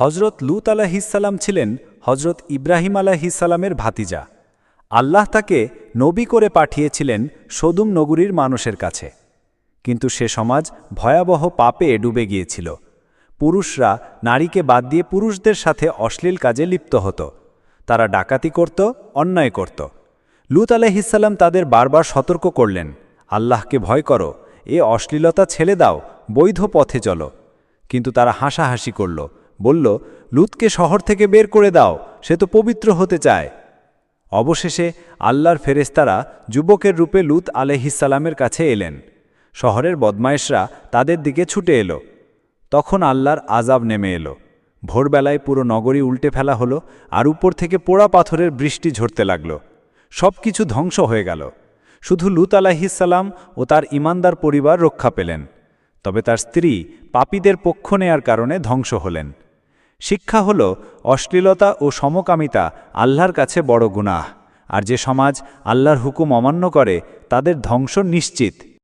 হজরত লুত আলাহিসাল্লাম ছিলেন হজরত ইব্রাহিম আলাহিসাল্লামের ভাতিজা। আল্লাহ তাকে নবী করে পাঠিয়েছিলেন সদুম নগরীর মানুষের কাছে। কিন্তু সে সমাজ ভয়াবহ পাপে ডুবে গিয়েছিল। পুরুষরা নারীকে বাদ দিয়ে পুরুষদের সাথে অশ্লীল কাজে লিপ্ত হতো। তারা ডাকাতি করত, অন্যায় করত। লুত আলাহিসাল্লাম তাদের বারবার সতর্ক করলেন, আল্লাহকে ভয় করো, এ অশ্লীলতা ছেড়ে দাও, বৈধ পথে চলো। কিন্তু তারা হাসাহাসি করল। বলল, লুতকে শহর থেকে বের করে দাও, সে তো পবিত্র হতে চায়। অবশেষে আল্লাহর ফেরেস্তারা যুবকের রূপে লুত আলহিসাল্লামের কাছে এলেন। শহরের বদমায়েশরা তাদের দিকে ছুটে এলো। তখন আল্লাহর আজাব নেমে এলো। ভোরবেলায় পুরো নগরী উল্টে ফেলা হলো আর উপর থেকে পোড়া পাথরের বৃষ্টি ঝরতে লাগল। সব কিছু ধ্বংস হয়ে গেল। শুধু লুত আলাহিসাল্লাম ও তার ইমানদার পরিবার রক্ষা পেলেন। তবে তার স্ত্রী পাপীদের পক্ষ নেয়ার কারণে ধ্বংস হলেন। শিক্ষা হল অশ্লীলতা ও সমকামিতা আল্লাহর কাছে বড় গুনাহ। আর যে সমাজ আল্লাহর হুকুম অমান্য করে, তাদের ধ্বংস নিশ্চিত।